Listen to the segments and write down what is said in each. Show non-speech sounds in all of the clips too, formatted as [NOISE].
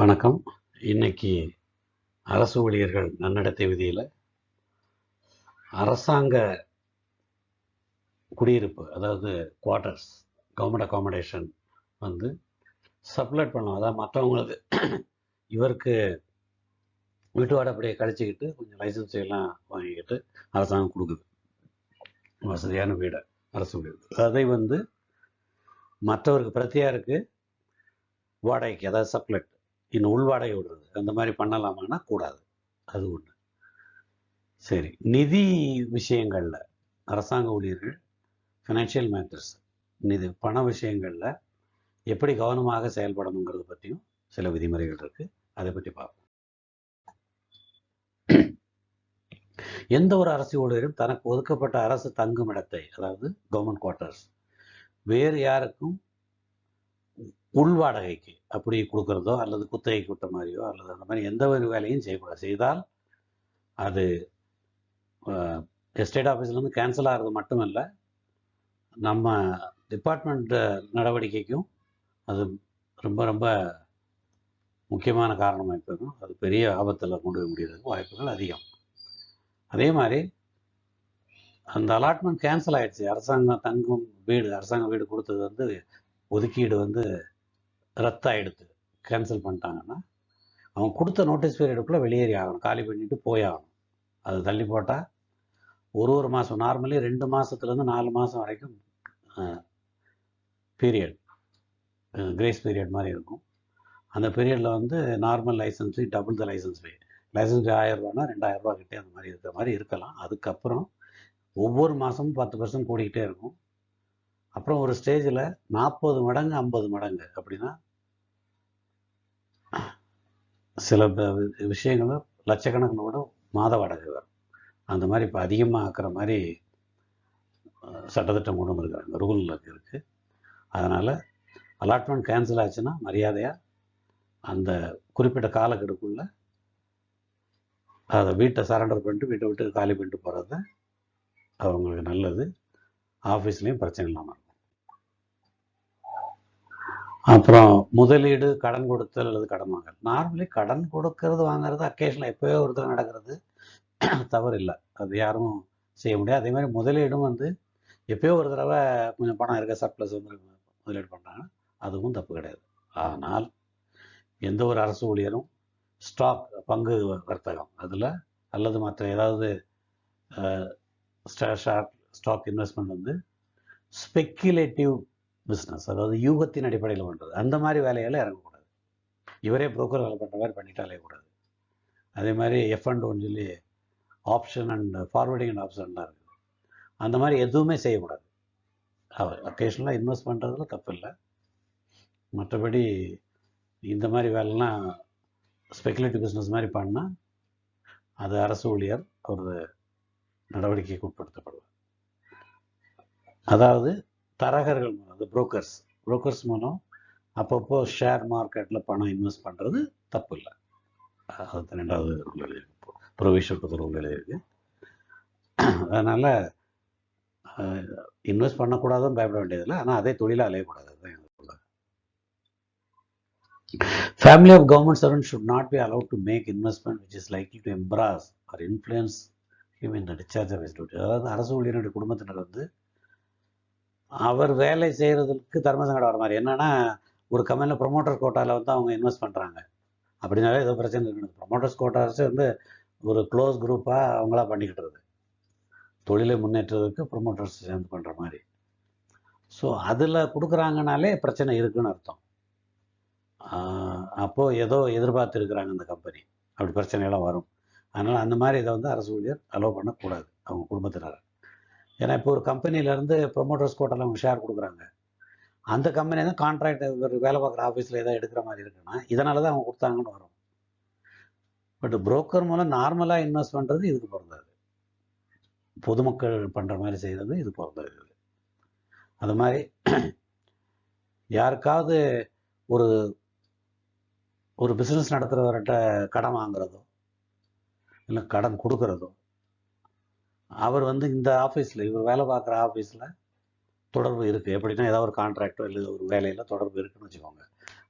வணக்கம். இன்னைக்கு அரசு ஊழியர்கள் நன்னடத்தை விதியில் அரசாங்க குடியிருப்பு அதாவது குவார்ட்டர்ஸ் கவர்மெண்ட் அகாமடேஷன் வந்து சப்ளட் பண்ணலாம். அதாவது மற்றவங்களுக்கு இவருக்கு வீட்டு வாடகைப்படியை கழிச்சிக்கிட்டு கொஞ்சம் லைசன்ஸ் எல்லாம் வாங்கிக்கிட்டு அரசாங்கம் கொடுக்குது. வசதியான வீடை அரசு வீடு அதை வந்து மற்றவருக்கு பிரத்தியாருக்கு வாடகைக்கு அதாவது சப்ளட் இன்னும் உள்வாடகை விடுறது. அந்த மாதிரி பண்ணலாமான்னா கூடாது. அது ஒன்று சரி. நிதி விஷயங்களில் அரசாங்க ஊழியர்கள் ஃபினான்ஷியல் மேட்டர்ஸ் நிதி பண விஷயங்களில் எப்படி கவனமாக செயல்படணுங்கிறத பற்றியும் சில விதிமுறைகள் இருக்குது அதை பற்றி பார்ப்போம். எந்த ஒரு அரசு ஊழியரும் தனக்கு ஒதுக்கப்பட்ட அரசு தங்கும் இடத்தை அதாவது கவர்மெண்ட் குவார்ட்டர்ஸ் வேறு யாருக்கும் உள் வாடகைக்கு அப்படி கொடுக்குறதோ அல்லது குத்தகை கொடுத்த மாதிரியோ அல்லது அந்த மாதிரி எந்த ஒரு வேலையும் செய்யக்கூடாது. செய்தால் அது எஸ்டேட் ஆஃபீஸ்லேருந்து கேன்சல் ஆகிறது மட்டுமல்ல நம்ம டிபார்ட்மெண்ட் நடவடிக்கைக்கும் அது ரொம்ப ரொம்ப முக்கியமான காரணமாக இருக்கணும் அது பெரிய ஆபத்தில் கொண்டு போய் முடியறதுக்கு வாய்ப்புகள் அதிகம். அதே மாதிரி அந்த அலாட்மெண்ட் கேன்சல் ஆயிடுச்சு. அரசாங்கம் தங்கும் வீடு அரசாங்க வீடு கொடுத்தது வந்து ஒதுக்கீடு வந்து ரத்தாயிடுது. கேன்சல் பண்ணிட்டாங்கன்னா அவன் கொடுத்த நோட்டீஸ் பீரியடுக்குள்ளே வெளியேறி ஆகணும். காலி பண்ணிட்டு போய் ஆகணும். அது தள்ளி போட்டால் ஒரு ஒரு மாதம் நார்மலி ரெண்டு மாதத்துலேருந்து நாலு மாதம் வரைக்கும் பீரியட் கிரேஸ் பீரியட் மாதிரி இருக்கும். அந்த பீரியடில் வந்து normal license double the license fee license fee ஆயிரம் ரூபானா கிட்டே அந்த மாதிரி இருக்கிற மாதிரி இருக்கலாம். அதுக்கப்புறம் ஒவ்வொரு மாதமும் பத்து பர்சன்ட் கூடிக்கிட்டே இருக்கும். அப்புறம் ஒரு ஸ்டேஜில் நாற்பது மடங்கு ஐம்பது மடங்கு அப்படின்னா சில விஷயங்களும் லட்சக்கணக்கில் கூட மாத வாடகை வரும். அந்த மாதிரி இப்போ அதிகமாக ஆக்கிற மாதிரி சட்டத்திட்டம் கொண்டு வந்திருக்காங்க ரூலில் இருக்குது அதனால் அலாட்மெண்ட் கேன்சல் ஆச்சுன்னா மரியாதையாக அந்த குறிப்பிட்ட காலக்கெடுக்குள்ள அதை வீட்டை சரண்டர் பண்ணிட்டு வீட்டை விட்டு காலி பண்ணிட்டு போகிறது அவங்களுக்கு நல்லது. ஆஃபீஸ்லேயும் பிரச்சனை இல்லாமல் இருக்கும். அப்புறம் முதலீடு கடன் கொடுத்தல் அல்லது கடன் வாங்கல். நார்மலி கடன் கொடுக்கறது வாங்குறது அக்கேஷனில் எப்போயோ ஒரு தடவை நடக்கிறது. [CLEARS THROAT] தவறு இல்லை அது யாரும் செய்ய முடியாது. அதே மாதிரி முதலீடும் வந்து எப்பயோ ஒரு தடவை கொஞ்சம் பணம் இருக்க சர்ப்ளஸ் வந்து முதலீடு பண்ணுறாங்க அதுவும் தப்பு கிடையாது. ஆனால் எந்த ஒரு அரசு ஊழியரும் ஸ்டாக் பங்கு வர்த்தகம் அதில் அல்லது மற்ற ஏதாவது ஷார்ட் ஸ்டாக் இன்வெஸ்ட்மெண்ட் வந்து ஸ்பெக்குலேட்டிவ் பிஸ்னஸ் அதாவது யூகத்தின் அடிப்படையில் பண்ணுறது அந்த மாதிரி வேலையெல்லாம் இறங்கக்கூடாது. இவரே புரோக்கர் வேலை பண்ணுற மாதிரி பண்ணிட்டாலே கூடாது. அதே மாதிரி எஃப் அண்ட் ஒன் சொல்லி ஆப்ஷன் அண்ட் ஃபார்வர்டிங் அண்ட் ஆப்ஷன்லாம் இருக்குது. அந்த மாதிரி எதுவுமே செய்யக்கூடாது. அவர் அக்கேஷனலாக இன்வெஸ்ட் பண்ணுறதுல தப்பு இல்லை மற்றபடி இந்த மாதிரி வேலைலாம் ஸ்பெக்குலேட்டிவ் பிஸ்னஸ் மாதிரி பண்ணால் அது அரசு ஊழியர் ஒரு நடவடிக்கைக்கு உட்படுத்தப்படுவார். அதாவது தரகர்கள் மூலம் அது புரோக்கர்ஸ் புரோக்கர்ஸ் மூலம் அப்பப்போ ஷேர் மார்க்கெட்டில் பணம் இன்வெஸ்ட் பண்ணுறது தப்பு இல்லை அது ரெண்டாவது ரூல் எழுதியிருக்கு ப்ரொவிஷன் ரூல் எழுதியிருக்கு அதனால் இன்வெஸ்ட் பண்ணக்கூடாதுன்னு பயப்பட வேண்டியதில்லை. ஆனால் அதே தொழிலாக அலையக்கூடாது. அதுதான் எனக்கு சொல்ல family of government servant should not be allowed to make investment which is likely to embarrass or influence him in the discharge of is அதாவது அரசு ஊழியருடைய குடும்பத்தினர் வந்து அவர் வேலை செய்கிறதுக்கு தர்ம சங்கடம் வர மாதிரி. என்னென்னா ஒரு கம்பெனியில் ப்ரொமோட்டர் கோட்டாவில் வந்து அவங்க இன்வெஸ்ட் பண்ணுறாங்க அப்படின்னாலே ஏதோ பிரச்சனை இருக்குது ப்ரொமோட்டர்ஸ் கோட்டாஸ் வந்து ஒரு க்ளோஸ் குரூப்பாக அவங்களா பண்ணிக்கிட்டுறது தொழிலை முன்னேற்றத்துக்கு ப்ரொமோட்டர்ஸ் சேர்ந்து பண்ணுற மாதிரி. ஸோ அதில் கொடுக்குறாங்கனாலே பிரச்சனை இருக்குன்னு அர்த்தம். அப்போது ஏதோ எதிர்பார்த்துருக்குறாங்க அந்த இந்த கம்பெனி அப்படி பிரச்சனையெல்லாம் வரும். அதனால் அந்த மாதிரி இதை வந்து அரசு ஊழியர் அலோவ் பண்ணக்கூடாது. அவங்க குடும்பத்தினர். ஏன்னா இப்போ ஒரு கம்பெனிலேருந்து ப்ரொமோட்டர்ஸ் கோட்டால் அவங்க ஷேர் கொடுக்குறாங்க. அந்த கம்பெனி தான் கான்ட்ராக்ட் ஒரு வேலை பார்க்குற ஆஃபீஸில் ஏதாவது எடுக்கிற மாதிரி இருக்குன்னா இதனால தான் அவங்க கொடுத்தாங்கன்னு வரும். பட் புரோக்கர் மூலம் நார்மலாக இன்வெஸ்ட் பண்ணுறது இதுக்கு பிறந்தது பொதுமக்கள் பண்ணுற மாதிரி செய்கிறது இது பிறந்தது அது மாதிரி யாருக்காவது ஒரு ஒரு பிஸ்னஸ் நடத்துகிறவர்கிட்ட கடன் வாங்குறதோ இல்லை கடன் கொடுக்குறதோ அவர் வந்து இந்த ஆஃபீஸில் இவர் வேலை பார்க்குற ஆஃபீஸில் தொடர்பு இருக்குது எப்படின்னா ஏதாவது ஒரு கான்ட்ராக்டோ இல்லை ஒரு வேலையில் தொடர்பு இருக்குன்னு வச்சுக்கோங்க.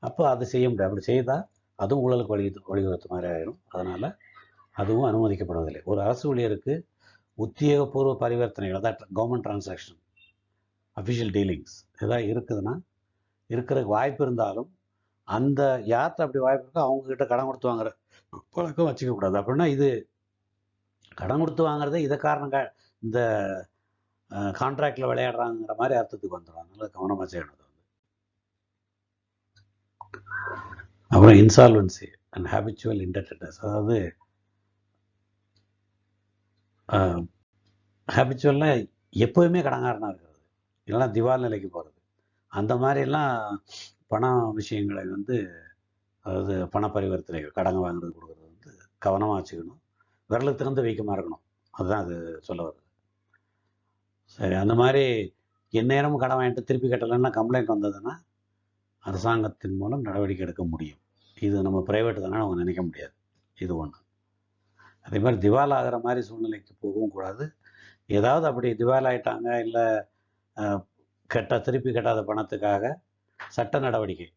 அப்போ அது செய்ய முடியாது. அப்படி செய்தால் அதுவும் ஊழலுக்கு வழி வழிவகுத்த மாதிரி ஆயிடும் அதனால் அதுவும் அனுமதிக்கப்படுவதில்லை. ஒரு அரசு ஊழியருக்கு உத்தியோகபூர்வ பரிவர்த்தனைகள் அதான் கவர்மெண்ட் டிரான்சாக்ஷன் அஃபிஷியல் டீலிங்ஸ் ஏதாவது இருக்குதுன்னா இருக்கிறதுக்கு வாய்ப்பு இருந்தாலும் அந்த யார்கிட்ட அப்படி வாய்ப்பு இருக்கோ அவங்கக்கிட்ட கடன் கொடுத்து வாங்குற பழக்கம் வச்சுக்கக்கூடாது. அப்படின்னா இது கடன் கொடுத்து வாங்குறதே இதை காரணம் இந்த கான்ட்ராக்டில் விளையாடுறாங்கிற மாதிரி அர்த்தத்துக்கு வந்துடும் அதனால கவனமாக செய்யணும் வந்து அப்புறம் இன்சால்வன்சி அண்ட் ஹேபிச்சுவல் இன்டர்டெட்னஸ் அதாவது ஹேபிச்சுவல்னா எப்போவுமே கடங்காரனாக இருக்கிறது. இல்லைன்னா திவால் நிலைக்கு போகிறது அந்த மாதிரிலாம் பண விஷயங்களை வந்து அதாவது பண பரிவர்த்தனைகள் கடன் வாங்குறது கொடுக்குறது வந்து கவனமாக வச்சுக்கணும். விரலுக்கு திறந்து வீக்கமாக இருக்கணும். அதுதான் அது சொல்ல வருது சரி அந்த மாதிரி எந்நேரமும் கடன் வாங்கிட்டு திருப்பி கட்டலைன்னா கம்ப்ளைண்ட் வந்ததுன்னா அரசாங்கத்தின் மூலம் நடவடிக்கை எடுக்க முடியும். இது நம்ம ப்ரைவேட் தானே அவங்க நினைக்க முடியாது. இது ஒன்று அதே மாதிரி திவால் ஆகிற மாதிரி சூழ்நிலைக்கு போகவும் கூடாது. ஏதாவது அப்படி திவால் ஆகிட்டாங்க இல்லை கெட்ட திருப்பி கட்டாத பணத்துக்காக சட்ட நடவடிக்கை.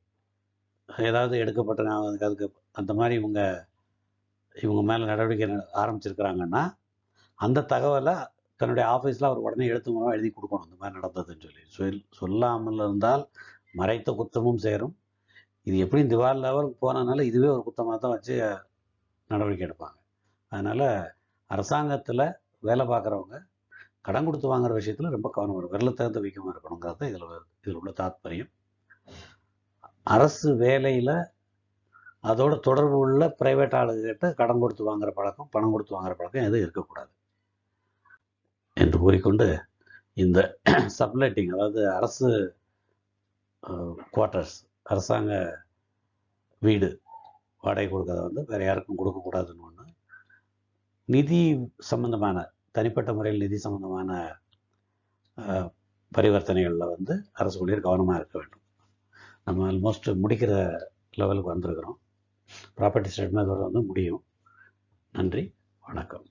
ஏதாவது எடுக்கப்பட்ட அதுக்கு அதுக்கு அந்த மாதிரி இவங்க இவங்க மேலே நடவடிக்கை ஆரம்பிச்சிருக்கிறாங்கன்னா அந்த தகவலை தன்னுடைய ஆஃபீஸில் அவர் உடனே எழுத்து மூலமாக எழுதி கொடுக்கணும். இந்த மாதிரி நடந்ததுன்னு சொல்லி. சொல் சொல்லாமல் இருந்தால் மறைத்த குற்றமும் சேரும். இது எப்படி திவால் லெவலுக்கு போனதுனால இதுவே ஒரு குற்றமாக தான் வச்சு நடவடிக்கை எடுப்பாங்க. அதனால் அரசாங்கத்தில் வேலை பார்க்குறவங்க கடன் கொடுத்து வாங்குற விஷயத்தில் ரொம்ப கவனம் வரும். விரல தகுந்த வீக்கமாக இருக்கணுங்கிறது இதில் இதில் உள்ள தாத்பரியம். அரசு வேலையில் அதோட தொடர்பு உள்ள பிரைவேட் ஆளுகிட்ட கடன் கொடுத்து வாங்குற பழக்கம் பணம் கொடுத்து வாங்குற பழக்கம் எதுவும் இருக்கக்கூடாது. என்று கூறிக்கொண்டு இந்த [CLEARS THROAT] சப்லைட்டிங் அதாவது அரசு குவார்ட்டர்ஸ் அரசாங்க வீடு வாடகை கொடுக்கறத வந்து வேறு யாருக்கும் கொடுக்கக்கூடாதுன்னு ஒன்று நிதி சம்பந்தமான தனிப்பட்ட முறையில் நிதி சம்பந்தமான பரிவர்த்தனைகளில் வந்து அரசு ஊழியர் கவனமாக இருக்க வேண்டும். நம்ம ஆல்மோஸ்ட் முடிக்கிற லெவலுக்கு வந்திருக்கிறோம். ப்ராப்பர்ட்டி ஸ்டேட்மெண்ட் வந்து முடியும். நன்றி. வணக்கம்.